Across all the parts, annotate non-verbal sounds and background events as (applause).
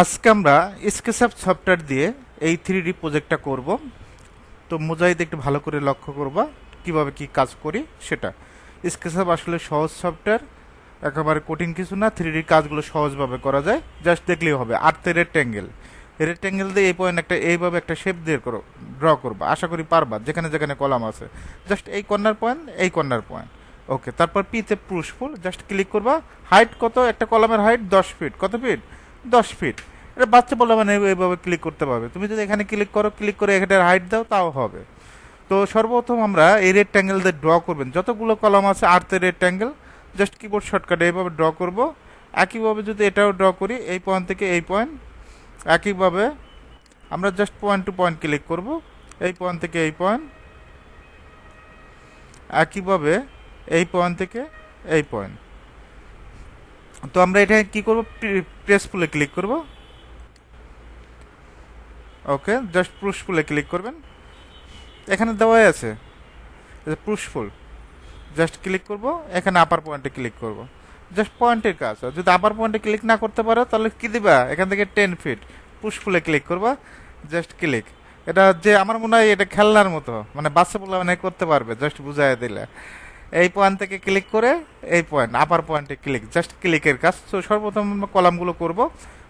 আজকে আমরা SketchUp software দিয়ে এই থ্রি ডি প্রজেক্টটা করব। তো মোজাইদ একটু ভালো করে লক্ষ্য করবা, কীভাবে কি কাজ করি সেটা। স্কেচআপ আসলে সহজ সফটওয়্যার, একেবারে কঠিন কিছু না থ্রি ডি কাজগুলো সহজভাবে করা যায়। জাস্ট দেখলেই হবে। আর্থে রেক্ট্যাঙ্গেল রেক্ট্যাঙ্গেল দিয়ে এই পয়েন্ট একটা, এইভাবে একটা শেপ দিয়ে করো ড্র করবা। আশা করি পারবা, যেখানে যেখানে কলাম আছে। জাস্ট এই কর্নার পয়েন্ট এই কর্নার পয়েন্ট ওকে তারপর পিতে পুরুষফুল জাস্ট ক্লিক করবা। হাইট কত? একটা কলামের হাইট দশ ফিট কত ফিট দশ ফিট এটা বাচ্চা বলে মানে এইভাবে ক্লিক করতে পারবে। তুমি যদি এখানে ক্লিক করো ক্লিক করে এখানের হাইট দাও, তাও হবে। তো সর্বপ্রথম আমরা এই রেক্ট্যাঙ্গেল দিয়ে ড্র করবেন। যতগুলো কলাম আছে আর্থের রেক্ট্যাঙ্গেল জাস্ট কিবোর্ড শর্টকাটে এইভাবে ড্র করব। একইভাবে যদি এটাও ড্র করি, এই পয়েন্ট থেকে এই পয়েন্ট একইভাবে আমরা just point to point click করব। এই পয়েন্ট থেকে এই পয়েন্ট একইভাবে এই পয়েন্ট থেকে এই পয়েন্ট তো আমরা এটা কি করব? প্রেস ফুলে ক্লিক করব। ওকে জাস্ট পুশ ফুলে ক্লিক করবেন। এখানে দেওয়াই আছে। পুশফুল জাস্ট ক্লিক করব। এখানে আপার পয়েন্টে ক্লিক করব। জাস্ট পয়েন্টের কাজ। যদি আপার পয়েন্টে ক্লিক না করতে পারো, তাহলে কি দিবা? এখান থেকে টেন ফিট পুশফুলে ক্লিক করবা। জাস্ট ক্লিক এটা যে আমার মনে হয় এটা খেলনার মতো। মানে বাচ্চা বলে মানে করতে পারবে জাস্ট বুঝাই দিলে। এই পয়েন্ট থেকে ক্লিক করে এই পয়েন্ট আপার পয়েন্টে ক্লিক জাস্ট ক্লিকের কাজ। তো সর্বপ্রথম কলামগুলো করব।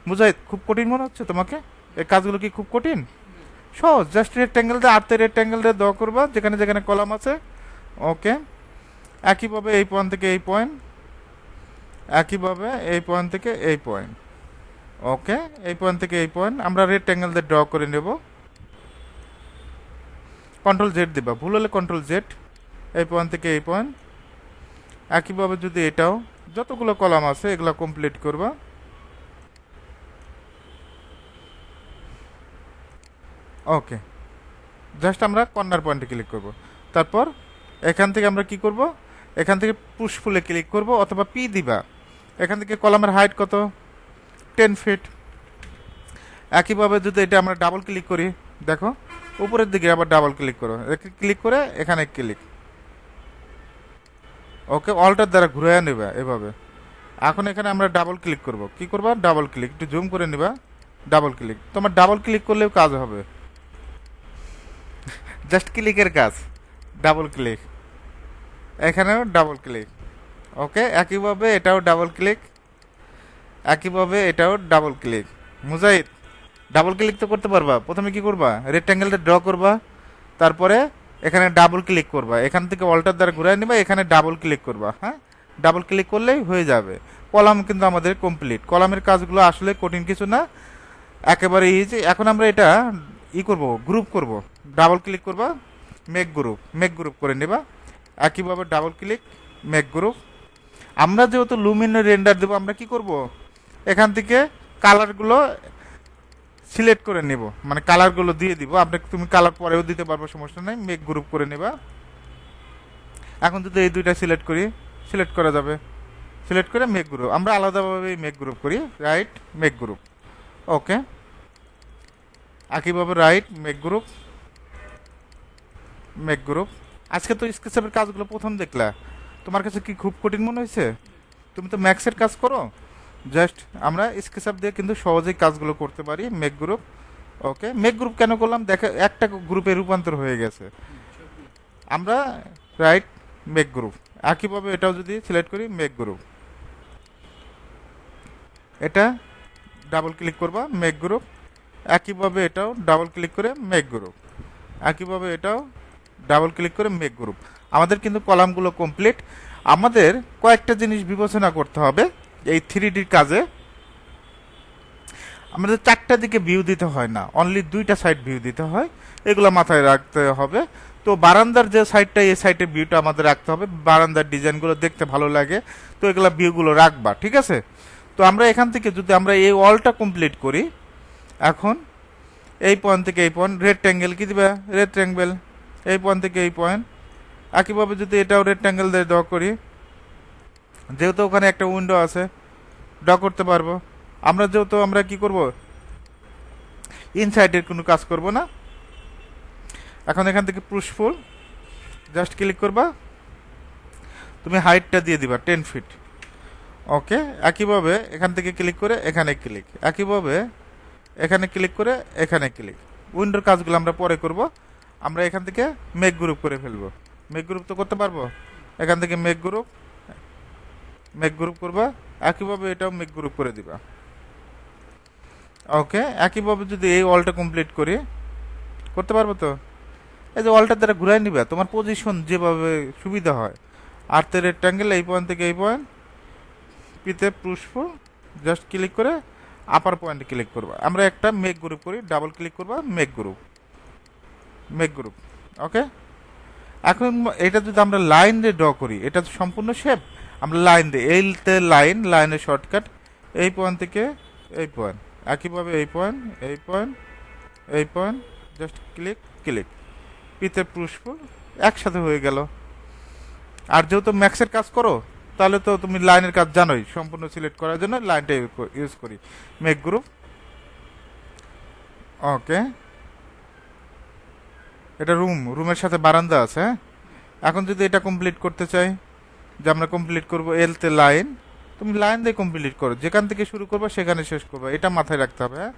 বুঝাই, খুব কঠিন মনে হচ্ছে তোমাকে? এই কাজগুলো কি খুব কঠিন? সহজ জাস্ট রেক্ট্যাঙ্গেল দিয়ে আর্থে রেক্ট্যাঙ্গেল দিয়ে দেওয়া করবা, যেখানে যেখানে কলাম আছে। ওকে একইভাবে এই পয়েন্ট থেকে এই পয়েন্ট একইভাবে এই পয়েন্ট থেকে এই পয়েন্ট ওকে এই পয়েন্ট থেকে এই পয়েন্ট আমরা রেক্ট্যাঙ্গেল দিয়ে ড্র করে নেব। কন্ট্রোল জেড দিবা। ভুল হলে কন্ট্রোল জেড এই পয়েন্ট থেকে এই পয়েন্ট। একইভাবে যদি এটাও, যতগুলো কলাম আছে, এগুলো কমপ্লিট করবা। ওকে জাস্ট আমরা কর্নার পয়েন্টে ক্লিক করব। তারপর এখান থেকে আমরা কি করব? এখান থেকে পুশফুলে ক্লিক করব অথবা পি দিবা। এখান থেকে কলামের হাইট কত? টেন ফিট একইভাবে যদি এটা আমরা ডাবল ক্লিক করি, দেখো, উপরের দিকে আবার ডাবল ক্লিক করো। ক্লিক করে এখানে ক্লিক ওকে অল্টার দ্বারা ঘুরে নেবা এভাবে। এখন এখানে আমরা ডাবল ক্লিক করব। কি করবা? ডাবল ক্লিক একটু জুম করে নিবা। ডাবল ক্লিক তোমার ডাবল ক্লিক করলেও কাজ হবে। (laughs) জাস্ট ক্লিকের কাজ। ডাবল ক্লিক এখানেও ডাবল ক্লিক ওকে? একইভাবে এটাও ডাবল ক্লিক একইভাবে এটাও double click Mujahid double click তো করতে পারবা। প্রথমে কি করবা? রেক্ট্যাঙ্গেলটা ড্র করবা। তারপরে এখানে ডাবল ক্লিক করবা। এখান থেকে অল্টার দ্বারা ঘুরাই নিবা, এখানে ডাবল ক্লিক করবা হ্যাঁ? ডাবল ক্লিক করলেই হয়ে যাবে। কলাম কিন্তু আমাদের কমপ্লিট কলামের কাজগুলো আসলে কঠিন কিছু না, একেবারে ইজি এখন আমরা এটা ই করব গ্রুপ করব। ডাবল ক্লিক করবা মেক গ্রুপ মেক গ্রুপ করে নেবা। একইভাবে ডাবল ক্লিক মেক গ্রুপ আমরা যেহেতু লুমিনের রেন্ডার দেবো, আমরা কি করব? এখান থেকে কালারগুলো সিলেক্ট করে নেব। মানে কালারগুলো দিয়ে দিব। আপনি তুমি কালার পরেও দিতে পারব, সমস্যা নেই। মেক গ্রুপ করে নেবা। এখন যদি এই দুইটা সিলেক্ট করি, সিলেক্ট করা যাবে। সিলেক্ট করে মেক গ্রুপ আমরা আলাদাভাবে মেক গ্রুপ করি। রাইট মেক গ্রুপ ওকে একইভাবে right make group make group আজকে তো স্কেচের কাজগুলো প্রথম দেখলা। তোমার কাছে কি খুব কঠিন মনে হয়েছে? তুমি তো ম্যাক্সের কাজ করো? জাস্ট আমরা স্কেচআপ দিয়ে কিন্তু সহজেই কাজগুলো করতে পারি make group okay make group কেন করলাম? দেখা, একটা গ্রুপে রূপান্তর হয়ে গেছে। আমরা রাইট মেক গ্রুপ একইভাবে এটাও যদি সিলেক্ট করি মেক গ্রুপ এটা ডাবল ক্লিক করবা মেক গ্রুপ একইভাবে এটাও ডাবল ক্লিক করে মেক গ্রুপ একইভাবে এটাও ডাবল ক্লিক করে মেক গ্রুপ আমাদের কিন্তু কলামগুলো কমপ্লিট আমাদের কয়েকটা জিনিস বিবেচনা করতে হবে। এই থ্রি ডির কাজে আমাদের চারটা দিকে ভিউ দিতে হয় না। অনলি দুইটা সাইড ভিউ দিতে হয়। এগুলো মাথায় রাখতে হবে। তো বারান্দার যে সাইডটা এই সাইডের ভিউটা আমাদের রাখতে হবে। বারান্দার ডিজাইনগুলো দেখতে ভালো লাগে। তো এগুলো ভিউগুলো রাখবা, ঠিক আছে? তো আমরা এখান থেকে যদি আমরা এই ওয়ালটা কমপ্লিট করি, এখন এই পয়েন্ট থেকে এই পয়েন্ট রেড ট্যাঙ্গেল কি দিবা? রেড ট্যাঙ্গেল এই পয়েন্ট থেকে এই পয়েন্ট একইভাবে যদি এটাও রেড ট্যাঙ্গেল দিয়ে ড্র করি, যেহেতু ওখানে একটা উইন্ডো আছে ড্র করতে পারব। আমরা যেহেতু, আমরা কি করব? ইনসাইডের কোনো কাজ করব না। এখন এখান থেকে পুশফুল জাস্ট ক্লিক করবা। তুমি হাইটটা দিয়ে দিবা টেন ফিট ওকে একইভাবে এখান থেকে ক্লিক করে এখানে ক্লিক একইভাবে এখানে ক্লিক করে এখানে ক্লিক উইন্ডোর কাজগুলো আমরা পরে করব। আমরা এখান থেকে মেক গ্রুপ করে ফেলব। মেক গ্রুপ তো করতে পারব? এখান থেকে মেক গ্রুপ মেক গ্রুপ করবা, একইভাবে এটাও মেক গ্রুপ করে দিবা। ওকে একইভাবে যদি এই অলটা কমপ্লিট করি, করতে পারব তো? এই যে ওয়ালটার দ্বারা ঘুরাই নিবা, তোমার পজিশন যেভাবে সুবিধা হয়। আর্থের রেক্ট্যাঙ্গেল এই পয়েন্ট থেকে এই পয়েন্ট পিতে পুষ্পুল জাস্ট ক্লিক করে আপার পয়েন্টে ক্লিক করবা। আমরা একটা মেক গ্রুপ করি ডাবল ক্লিক করবা make group make group okay এখন এটা যদি আমরা লাইন দিয়ে ড্র করি, এটা সম্পূর্ণ শেপ আমরা লাইন দিই। এইতে লাইন, লাইনের শর্টকাট, এই পয়েন্ট থেকে এই পয়েন্ট একইভাবে এই পয়েন্ট এই পয়েন্ট এই পয়েন্ট জাস্ট ক্লিক ক্লিক পিতে পুষ্পুল একসাথে হয়ে গেল। আর যেহেতু ম্যাক্সের কাজ করো, তাহলে তো তুমি লাইনের কাজ জানোই, সম্পূর্ণ সিলেক্ট করার জন্য লাইনটা ইউজ করি। মেক গ্রুপ ওকে এটা রুম রুমের সাথে বারান্দা আছে। এখন যদি এটা কমপ্লিট করতে চাই যে আমরা কমপ্লিট করব এলতে লাইন তুমি লাইন দিয়ে কমপ্লিট করো। যেখান থেকে শুরু করবে, সেখানে শেষ করবে। এটা মাথায় রাখতে হবে হ্যাঁ?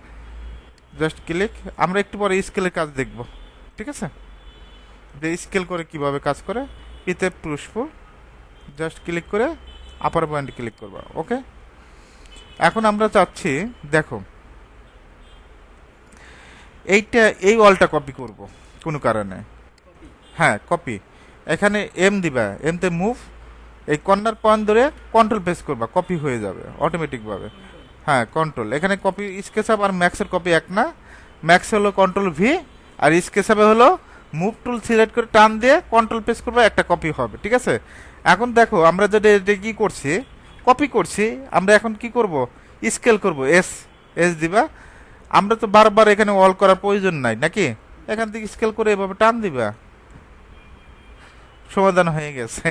জাস্ট ক্লিক আমরা একটু পরে স্কেলের কাজ দেখব। ঠিক আছে? যে স্কেল করে কীভাবে কাজ করে পিতে পুষ্প জাস্ট ক্লিক করে আপার পয়েন্ট ক্লিক করবা ওকে এখন আমরা চাচ্ছি, দেখো, এইটা, এই ওয়ালটা কপি করব, কোনো কারণে। হ্যাঁ কপি এখানে এম দিবা। এমতে মুভ এই কর্নার পয়েন্ট ধরে কন্ট্রোল প্রেস করবা কপি হয়ে যাবে অটোমেটিকভাবে হ্যাঁ কন্ট্রোল এখানে কপি স্কেচআপ আর ম্যাক্সের কপি এক না। ম্যাক্স হলো কন্ট্রোল ভি আর স্কেচআপে হলো মুভ টুল সিলেক্ট করে টান দিয়ে কন্ট্রোল প্রেস করবে, একটা কপি হবে, ঠিক আছে? এখন দেখো, আমরা যদি এটা কি করছি কপি করছি, আমরা এখন কি করব? স্কেল করব এস এস দিবা। আমরা তো বারবার এখানে অল করার প্রয়োজন নাই, নাকি? এখান থেকে স্কেল করে এভাবে টান দিবা। সমাধান হয়ে গেছে।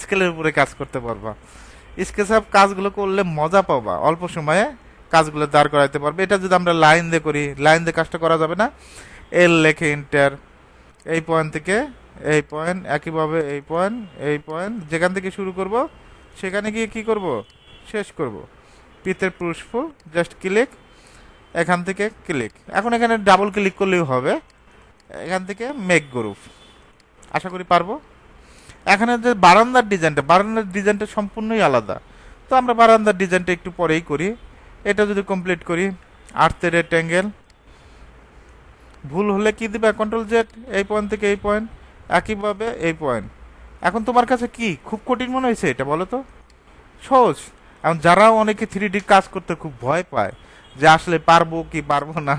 স্কেলের উপরে কাজ করতে পারবা। স্কেচআপ কাজগুলো করলে মজা পাবা। অল্প সময়ে কাজগুলো দাঁড় করাইতে পারবে। এটা যদি আমরা লাইন দিয়ে করি, লাইন দিয়ে কাজটা করা যাবে না? এল লেখে ইন্টার এই পয়েন্ট থেকে এই পয়েন্ট একইভাবে এই পয়েন্ট এই পয়েন্ট যেখান থেকে শুরু করব, সেখানে গিয়ে কি করব? শেষ করব। পিতের পুষ্প জাস্ট ক্লিক এখান থেকে ক্লিক এখন এখানে ডাবল ক্লিক করলেই হবে। এখান থেকে মেক গ্রুপ আশা করি পারব। এখানে যে বারান্দার ডিজাইনটা বারান্দার ডিজাইনটা সম্পূর্ণই আলাদা। তো আমরা বারান্দার ডিজাইনটা একটু পরেই করি। এটা যদি কমপ্লিট করি আর্থের রেক্ট্যাঙ্গেল ভুল হলে কি দিবে? কন্ট্রোল জেড এই পয়েন্ট থেকে এই পয়েন্ট একইভাবে এই পয়েন্ট এখন তোমার কাছে কি? খুব কঠিন মনে হয়েছে এটা, বলো তো? সহজ। এখন যারা অনেকে থ্রি ডি কাজ করতে খুব ভয় পায় যে আসলে পারব কি পারব না,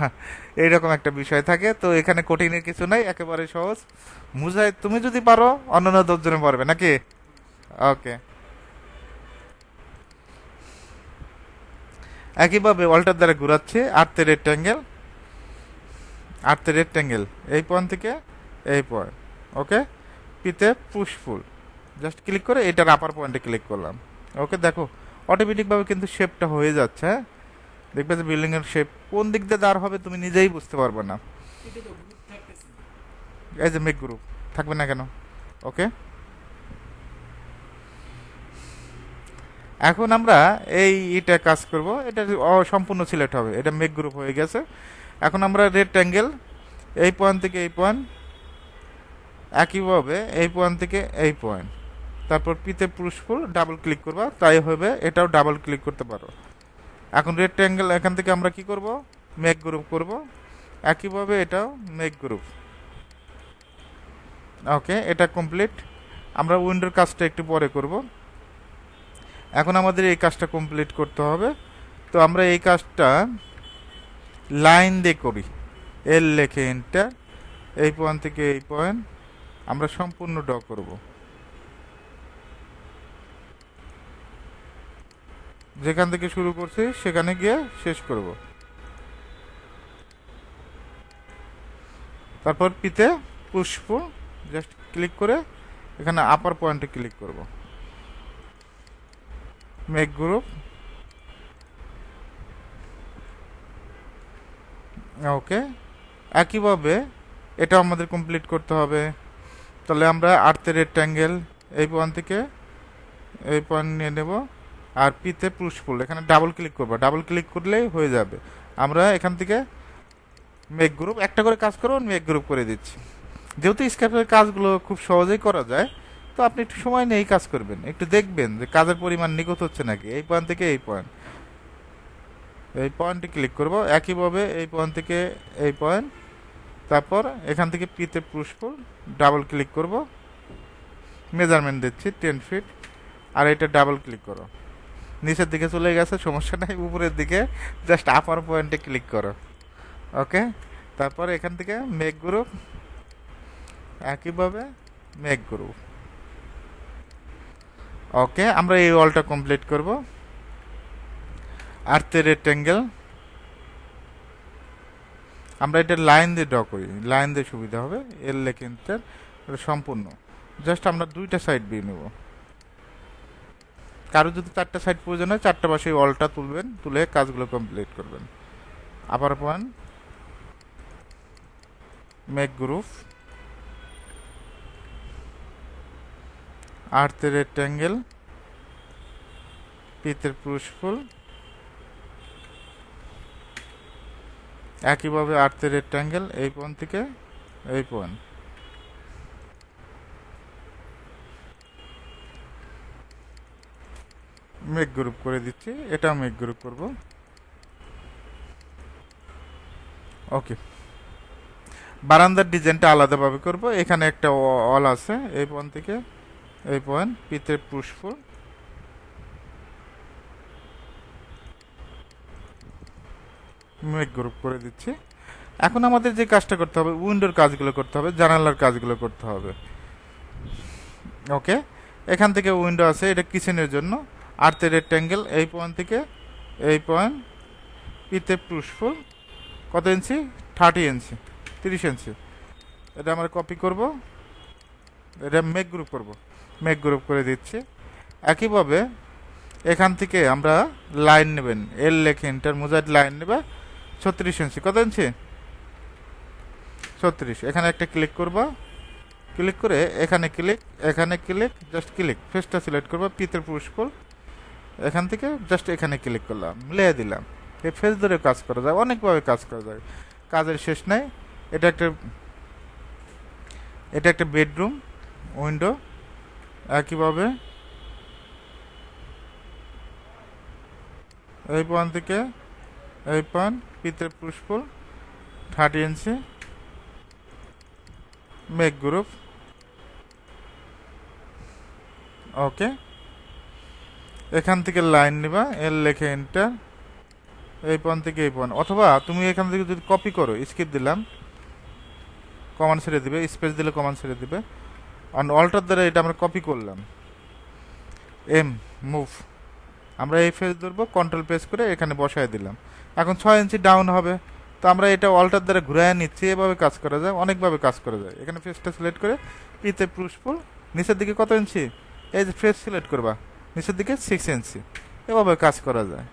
এইরকম একটা বিষয় থাকে। তো এখানে কঠিনের কিছু নাই, একেবারে সহজ। মুজাহিদ, তুমি যদি পারো, অন্যান্য দশজনে পারবে, নাকি? ওকে। একইভাবে অল্টার দ্বারা ঘুরাচ্ছে, আর্থের রেক্ট্যাঙ্গেল আর্থের রেক্ট্যাঙ্গেল এই পয়েন্ট থেকে এই পয়েন্ট, ওকে? পিতে পুশফুল জাস্ট ক্লিক করে এটার আপার পয়েন্টে ক্লিক করলাম। ওকে, দেখো অটোমেটিকভাবে কিন্তু শেপটা হয়ে যাচ্ছে হ্যাঁ? দেখবে যে বিল্ডিং এর শেপ কোন দিক দিয়ে দাঁড় হবে তুমি নিজেই বুঝতে পারবে না। এই যে মেক গ্রুপ থাকবে না কেন? ওকে এখন আমরা এই এটা কাজ করব। এটা সম্পূর্ণ সিলেক্ট হবে। এটা মেক গ্রুপ হয়ে গেছে। এখন আমরা রেড অ্যাঙ্গেল এই পয়েন্ট থেকে এই পয়েন্ট একইভাবে এই পয়েন্ট থেকে এই পয়েন্ট তারপর পিতে পুষ্পুল ডাবল ক্লিক করবা, তাই হবে, এটাও ডাবল ক্লিক করতে পারো। এখন রেড অ্যাঙ্গেল এখান থেকে আমরা কি করব? মেক গ্রুপ করব। একইভাবে এটাও মেক গ্রুপ ওকে এটা কমপ্লিট আমরা উইন্ডোর কাজটা একটু পরে করব। এখন আমাদের এই কাজটা কমপ্লিট করতে হবে। তো আমরা এই কাজটা লাইন দিয়ে করি। এল লেখে এন্টার এই পয়েন্ট থেকে এই পয়েন্ট আমরা সম্পূর্ণ ড করব। যেখান থেকে শুরু করছি, সেখানে গিয়ে শেষ করব। তারপর পিতে পুষ্প জাস্ট ক্লিক করে এখানে আপার পয়েন্টে ক্লিক করব। মেক গ্রুপ ওকে একইভাবে এটা আমাদের কমপ্লিট করতে হবে। তাহলে আমরা আর্থের রেক্ট্যাঙ্গেল এই পয়েন্ট থেকে এই পয়েন্ট নিয়ে নেব। আর পিতে পুশফুল এখানে ডাবল ক্লিক করব। ডাবল ক্লিক করলেই হয়ে যাবে। আমরা এখান থেকে মেক গ্রুপ একটা করে কাজ করব মেক গ্রুপ করে দিচ্ছি। যেহেতু স্ক্যাপের কাজগুলো খুব সহজেই করা যায়, তো আপনি একটু সময় নিয়েই কাজ করবেন। একটু দেখবেন যে কাজের পরিমাণ নিগত হচ্ছে নাকি। এই পয়েন্ট থেকে এই পয়েন্ট এই পয়েন্টে ক্লিক করব। একইভাবে এই পয়েন্ট থেকে এই পয়েন্ট তারপর এখান থেকে পিতে পুষ্পুল ডাবল ক্লিক করব। মেজারমেন্ট দিচ্ছি টেন ফিট আর এটা ডাবল ক্লিক করো। নিচের দিকে চলে গেছে, সমস্যা নাই, উপরের দিকে জাস্ট আপার পয়েন্টে ক্লিক করো। ওকে তারপর এখান থেকে মেক গ্রুপ একইভাবে মেক গ্রুপ ওকে আমরা এই ওয়ালটা কমপ্লিট করব। আর্থের রেক্টেঙ্গেল আমরা এটা লাইন দিয়ে ড্র করি। লাইন দিয়ে সুবিধা হবে এর লেখিনটার সম্পূর্ণ। জাস্ট আমরা দুইটা সাইড দিয়ে নেব। কারও যদি চারটা সাইড প্রয়োজন হয়, চারটা পাশে অলটা তুলবেন, তুলে কাজগুলো কমপ্লিট করবেন। আবার পয়েন্ট মেক গ্রুপ আর্থের রেক্টেঙ্গেল পিতের পুষ্ফুল একইভাবে আর্থের রেক্টেঙ্গেল এই পয়েন্ট থেকে এই পয়েন্ট মেক গ্রুপ করে দিচ্ছি এটাও মেক গ্রুপ করব। ওকে বারান্দার ডিজাইনটা আলাদাভাবে করব, এখানে একটা অল আছে, এই পয়েন্ট থেকে, এই পয়েন্ট পিতে পুষ্ফুল মেক গ্রুপ করে দিচ্ছি। এখন আমাদের যে কাজটা করতে হবে, উইন্ডোর কাজগুলো করতে হবে, জানালার কাজগুলো করতে হবে। ওকে এখান থেকে উইন্ডো আছে, এটা কিচেনের জন্য। আর্থে রেক্ট্যাঙ্গেল এই পয়েন্ট থেকে এই পয়েন্ট পিতে পুষ্ফুল কত ইঞ্চি থার্টি ইঞ্চি তিরিশ ইঞ্চি এটা আমরা কপি করব এটা মেক গ্রুপ করব মেক গ্রুপ করে দিচ্ছি একইভাবে এখান থেকে আমরা লাইন নেবেন এল লেখে ইন্টার মোজাইড লাইন নেবে ছত্রিশ ইঞ্চি কত ইঞ্চি ছত্রিশ. এখানে একটা ক্লিক করবা ক্লিক করে এখানে ক্লিক এখানে ক্লিক জাস্ট ক্লিক ফেসটা সিলেক্ট করবা পিতের পুষ্পল এখান থেকে জাস্ট এখানে ক্লিক করলাম মিলিয়ে দিলাম। এই ফেস ধরে কাজ করা যায়, অনেকভাবে কাজ করা যায়। কাজের শেষ নাই, এটা একটা এটা একটা বেডরুম উইন্ডো একইভাবে। এই পান থেকে এই পান পিতের push pull thirty inch make group okay এখান থেকে লাইন নিবা, এর লেখে এন্টার এই পয়েন্ট থেকে এই পয়েন্ট। অথবা তুমি এখান থেকে যদি কপি করো স্কিপ দিলাম কমান্ড ছেড়ে দিবে স্পেস দিলে কমান্ড ছেড়ে দিবে। অন অল্টার দ্বারা এটা আমরা কপি করলাম। এম মুভ আমরা এই ফেস ধরবো কন্ট্রোল প্রেস করে এখানে বসায় দিলাম। এখন ছয় ইঞ্চি ডাউন হবে। তো আমরা এটা অল্টার দ্বারা ঘুরায় নিচ্ছি, এভাবে কাজ করা যায়, অনেকভাবে কাজ করা যায়। এখানে ফেসটা সিলেক্ট করে পিতে পুষ্পুল নিচের দিকে কত ইঞ্চি এই যে ফেস সিলেক্ট করবা। নিচের দিকে সিক্স ইঞ্চি এভাবে কাজ করা যায়।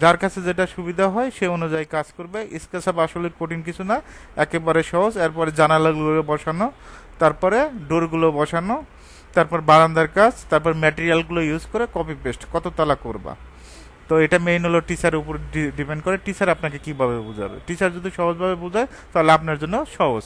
যার কাছে যেটা সুবিধা হয়, সে অনুযায়ী কাজ করবে। স্কেচাপ আসলে কঠিন কিছু না। একেবারে সহজ। এরপরে জানালাগুলো বসানো, তারপরে ডোরগুলো বসানো, তারপর বারান্দার কাজ, তারপর ম্যাটেরিয়ালগুলো ইউজ করে কপি পেস্ট কত তালা করবা। তো এটা মেইন হলো টিচারের উপর ডিপেন্ড করে। টিচার আপনাকে কীভাবে বোঝাবে? টিচার যদি সহজভাবে বোঝায়, তাহলে আপনার জন্য সহজ।